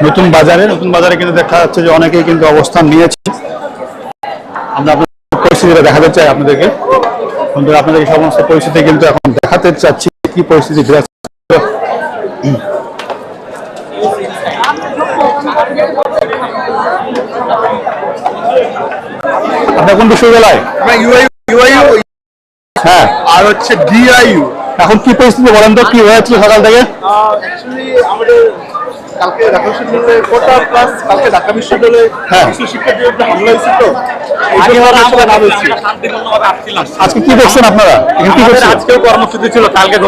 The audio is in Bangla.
নতুন বাজারে নতুন বাজারে কিন্তু দেখা যাচ্ছে যে অনেকেই কিন্তু অবস্থান নিয়েছে। আমরা আপনাদের পরিস্থিতিটা দেখাতে চাই আপনাদেরকে। বন্ধুরা আপনাদের সমস্ত পরিস্থিতি কিন্তু এখন দেখাতে চাচ্ছি কি পরিস্থিতি বিরাজ। আপনার কোন বিশ্ববিদ্যালয়? হ্যাঁ। আর হচ্ছে ডিআইইউ এখন কি পরিস্থিতি বলেন তো? কি হয়েছিল সকাল থেকে? আমাদের কালকে ঢাকা বিশ্ববিদ্যালয়ে কোটা প্লাস কালকে ঢাকা বিশ্ববিদ্যালয়ে হ্যাঁ। কিছু শিক্ষার্থীর উপরে হামলা হয়েছে তো আজকে কি দেখছেন আপনারা? এখানে কি আমাদের করছেন? আজকেও কর্মসূচি ছিল কালকে